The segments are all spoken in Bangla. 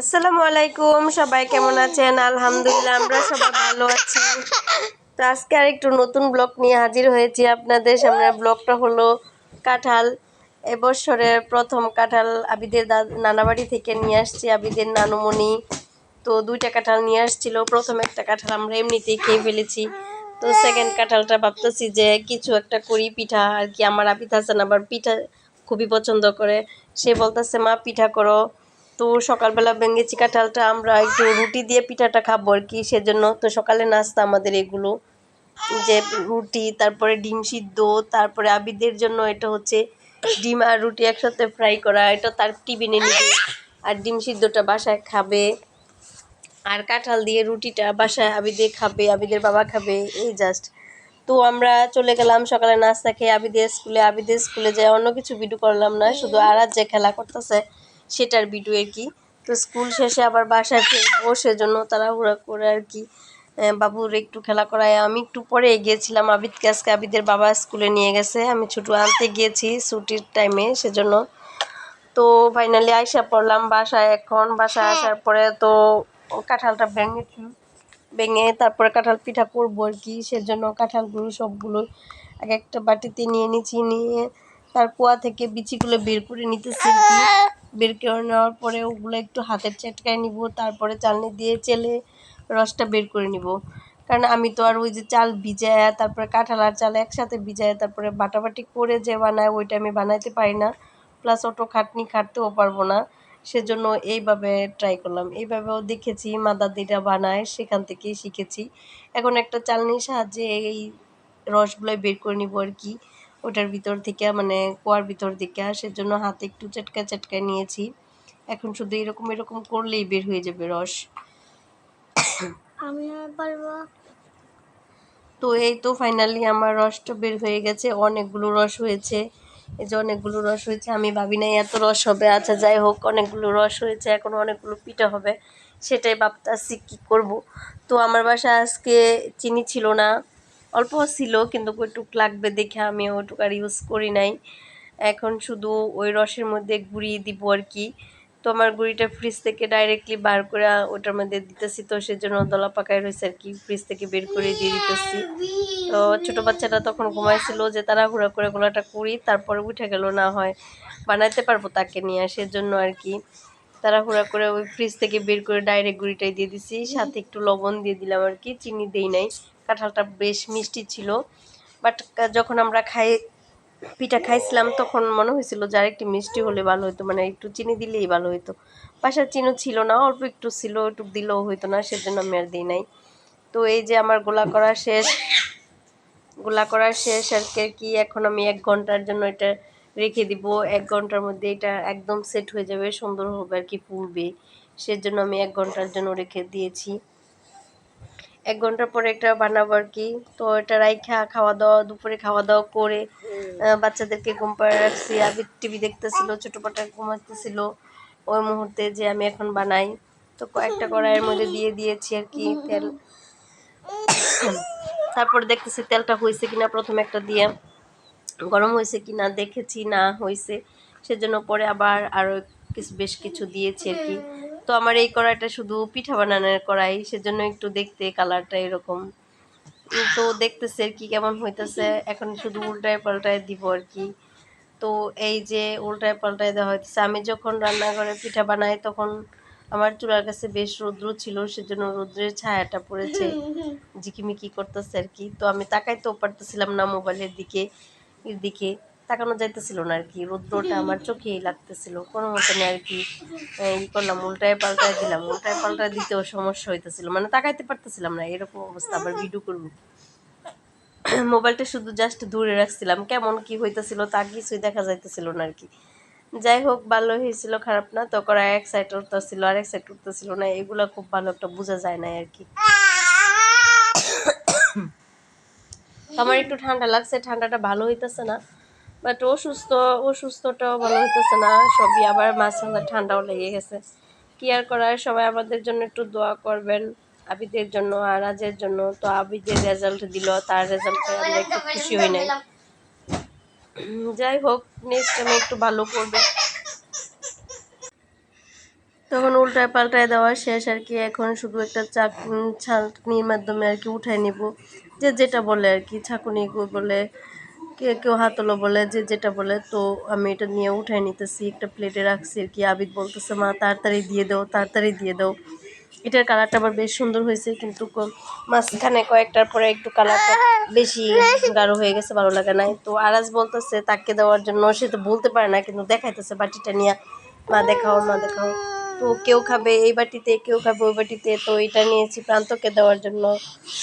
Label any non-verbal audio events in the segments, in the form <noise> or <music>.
আসসালামু আলাইকুম, সবাই কেমন আছেন? আলহামদুলিল্লাহ, আমরা সবাই ভালো আছি। তো আজকে আর একটু নতুন ব্লগ নিয়ে হাজির হয়েছি আপনাদের সামনে। ব্লগটা হলো কাঁঠাল, এবছরের প্রথম কাঁঠাল আবিদের নানাবাড়ি থেকে নিয়ে আসছি, আবিদের নানুমণি। তো দুইটা কাঁঠাল নিয়ে আসছিল। প্রথম একটা কাঁঠাল আমরা এমনিতেই খেয়ে ফেলেছি। তো সেকেন্ড কাঁঠালটা ভাবতেছি যে কিছু একটা করি, পিঠা আর কি। আমার আবিদ হাসান আবার পিঠা খুবই পছন্দ করে। সে বলতেছে, মা, পিঠা করো। তো সকালবেলা ভেঙেছি কাঁঠালটা আমরা একটু রুটি দিয়ে পিঠাটা খাব আর কি, সেজন্য তো সকালে নাস্তা আমাদের এগুলো। যে রুটি, তারপরে ডিম সিদ্ধ, তারপরে আবিদের জন্য এটা হচ্ছে ডিম আর রুটি একসাথে ফ্রাই করা, এটা তার টিফিনে নিবে। আর ডিম সিদ্ধটা বাসায় খাবে। আর কাঁঠাল দিয়ে রুটিটা বাসায় আবিদে খাবে, আবিদের বাবা খাবে, এই জাস্ট তো আমরা চলে গেলাম সকালে নাস্তা খেয়ে আবিদের স্কুলে আবিদের স্কুলে যে অন্য কিছু ভিডিও করলাম না, শুধু আরাত যে খেলা করতেছে। সেটার ভিডিও আর কি? তো স্কুল শেষে আবার বাসায় ফিরবো, সেজন্য তাড়াহুড়া করে আর কি বাবুর একটু খেলা করায়। আমি একটু পরে গিয়েছিলাম আবিদকে, আজকে আবিদের বাবা স্কুলে নিয়ে গেছে। আমি ছুটু আনতে গিয়েছি ছুটির টাইমে সেজন্য। তো ফাইনালি আইসা পড়লাম বাসায় এখন। বাসায় আসার পরে তো কাঁঠালটা ভেঙেছি ভেঙে তারপরে কাঁঠাল পিঠা করব আর কি, সেজন্য কাঁঠালগুলো সবগুলো এক একটা বাটিতে নিয়ে নিচ্ছি, নিয়ে তার কুয়া থেকে বিচিগুলো বের করে নিতেছি বের করে নেওয়ার পরে ওগুলো একটু হাতের চেটকায় নিব, তারপরে চালনি দিয়ে চেলে রসটা বের করে নিব। কারণ আমি তো আর ওই যে চাল ভিজায়, তারপরে কাঁঠাল আর চাল একসাথে ভিজায়, তারপরে বাটাবাটি করে যে বানায় ওইটা আমি বানাইতে পারি না। প্লাস অটো খাটনি খাটতেও পারব না। সেজন্য এইভাবে ট্রাই করলাম। এইভাবেও দেখেছি, মা দাদিরা বানায়, সেখান থেকেই শিখেছি। এখন একটা চালনির সাহায্যে এই রসগুলো বের করে নিব আর কি। ওটার ভিতর থেকে মানে কুয়ার ভিতর থেকে সেজন্য হাতে একটু চটকা চটকায় নিয়েছি। এখন শুধু এরকম এরকম করলেই বের হয়ে যাবে রস। আমি পারব তো এই তো ফাইনালি আমার রসটা বের হয়ে গেছে অনেকগুলো রস হয়েছে। এই যে অনেকগুলো রস হয়েছে আমি ভাবি নাই এত রস হবে। আচ্ছা যাই হোক অনেকগুলো রস হয়েছে এখন অনেকগুলো পিঠা হবে। সেটাই ভাবতেছি কী করব। তো আমার বাসায় আজকে চিনি ছিল না। অল্প ছিল, কিন্তু ওইটুক লাগবে দেখে আমি ওইটুক আর ইউজ করি নাই। এখন শুধু ওই রসের মধ্যে গুঁড়িয়ে দিব আর কি। তো আমার গুঁড়িটা ফ্রিজ থেকে ডাইরেক্টলি বার করে ওটার মধ্যে দিতেছি, তো সেজন্য দলা পাকায় রয়েছে আর কি ফ্রিজ থেকে বের করে দিয়ে দিতেছি। তো ছোটো বাচ্চাটা তখন ঘুমাইছিল যে তাড়াহুড়া করে গোলাটা করি তারপরে উঠে গেল না হয় বানাইতে পারব তাকে নিয়ে, সেজন্য আর কি। তারা তাড়াহুড়া করে ওই ফ্রিজ থেকে বের করে ডাইরেক্ট গুঁড়িটাই দিয়ে দিছি, সাথে একটু লবণ দিয়ে দিলাম আর কি, চিনি দেই নাই। কাঁঠালটা বেশ মিষ্টি ছিল। বাট যখন আমরা খাই, পিঠা খাইছিলাম, তখন মনে হয়েছিল যে আরেকটু মিষ্টি হলে ভালো হতো মানে একটু চিনি দিলেই ভালো হতো বাসার চিনি ছিল না, অল্প একটু ছিল, একটু দিলেও হতো না, সেজন্য আমি আর দিই নাই। তো এই যে আমার গোলা করা শেষ, গোলা করা শেষ আর কি এখন আমি এক ঘণ্টার জন্য এটা রেখে দিব। এক ঘণ্টার মধ্যে এটা একদম সেট হয়ে যাবে, সুন্দর হবে আর কি, ফুলবে। সেজন্য আমি এক ঘণ্টার জন্য রেখে দিয়েছি। এক ঘণ্টা পরে একটা বানাবো আর কি। তো এটা রাইখা খাওয়া দাওয়া দুপুরে খাওয়া দাওয়া করে বাচ্চাদেরকে ঘুম পাড়ে রাখছি। আবির টিভি দেখতেছিল ছোটো পাটা ঘুমাতেছিল ওই মুহূর্তে যে আমি এখন বানাই। তো কয়েকটা কড়াইয়ের মধ্যে দিয়ে দিয়েছি আর কি তেল। তারপর দেখতেছি তেলটা হয়েছে কিনা প্রথমে একটা দিয়ে। গরম হয়েছে কিনা দেখেছি না হয়েছে সেজন্য পরে আবার আরও কিছু বেশ কিছু দিয়েছি আর কি। তো আমার এই কড়াইটা শুধু পিঠা বানানোর কড়াই, সেজন্য একটু দেখতে কালারটা এরকম। তো দেখতেছে আর কি কেমন হইতেছে। এখন শুধু উল্টায় পাল্টায় দিব আর কি। তো এই যে উল্টায় পাল্টায় দেওয়া হইতেছে, আমি যখন রান্নাঘরে পিঠা বানাই তখন আমার চুলার কাছে বেশ রৌদ্র ছিল, সেজন্য রৌদ্রের ছায়াটা পড়েছে। ঝিকিমিকি করতেছে আর কি। তো আমি তাকাইতেও পারতেছিলাম না মোবাইলের দিকে এর দিকে তাকানো যাইতেছিল না আর কি রৌদ্রটা আমার চোখেই লাগতেছিল। কোনো মতনে আর কি ই করলাম উল্টায় পাল্টায় দিলাম। উল্টায় পাল্টায় দিতেও সমস্যা হইতেছিল। মানে তাকাইতে পারতেছিলাম না এরকম অবস্থা আবার ভিডিও করব। মোবাইলটা শুধু জাস্ট দূরে রাখছিলাম। কেমন কি হইতেছিল তা কিছুই দেখা যাইতেছিল না আর কি যাই হোক ভালো হয়েছিল খারাপ না। তো করা এক সাইড উঠতেছিল আর এক সাইড উঠতেছিল না। এগুলো খুব ভালো একটা বোঝা যায় না আর কি <coughs> আমার একটু ঠান্ডা লাগছে ঠান্ডাটা ভালো হইতেছে না। বাট অসুস্থ অসুস্থটাও ভালো হইতেছে না, সবই আবার মাঝে মাঝে ঠান্ডাও লেগে গেছে। কি আর করার, সবাই আমাদের জন্য একটু দোয়া করবেন, আবিদের জন্য আর আজের জন্য। তো আবিদের রেজাল্ট দিল, তার রেজাল্ট আমরা একটু খুশি হই নাই। যাই হোক নেক্সট আমি একটু ভালো করবে। তখন উল্টায় পাল্টায় দেওয়া শেষ আর কি। এখন শুধু একটা ছাঁকনির মাধ্যমে আর কি উঠায় নিব। যে যেটা বলে আর কি, ছাকুনি বলে কে, কেউ হাতলো বলে যে যেটা বলে, তো আমি এটা নিয়ে উঠাই নিতেছি, একটা প্লেটে রাখছি আর কি। আবিদ বলতেছে, মা, তাড়াতাড়ি দিয়ে দাও, তাড়াতাড়ি দিয়ে দাও। এটার কালারটা আবার বেশ সুন্দর হয়েছে, কিন্তু মাঝখানে কয়েকটার পরে একটু কালারটা বেশি গাঢ় হয়ে গেছে, ভালো লাগে নাই। তো আরাজ বলতেছে, তাকে দেওয়ার জন্য। সে তো বলতে পারে না, কিন্তু দেখাইতেছে বাটিটা নিয়ে। মা, দেখাও মা, দেখাও। তো কেউ খাবে এই বাটিতে, কেউ খাবে ওই বাটিতে। তো এটা নিয়েছি প্রান্তকে দেওয়ার জন্য।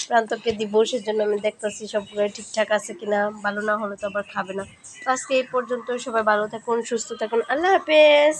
প্রান্তকে দিব, সেজন্য আমি দেখতেছি সবগুলো ঠিকঠাক আছে কিনা। ভালো না হলে তো আবার খাবে না। তো আজকে এই পর্যন্ত সবাই ভালো থাকুন, সুস্থ থাকুন। আল্লাহ হাফেজ।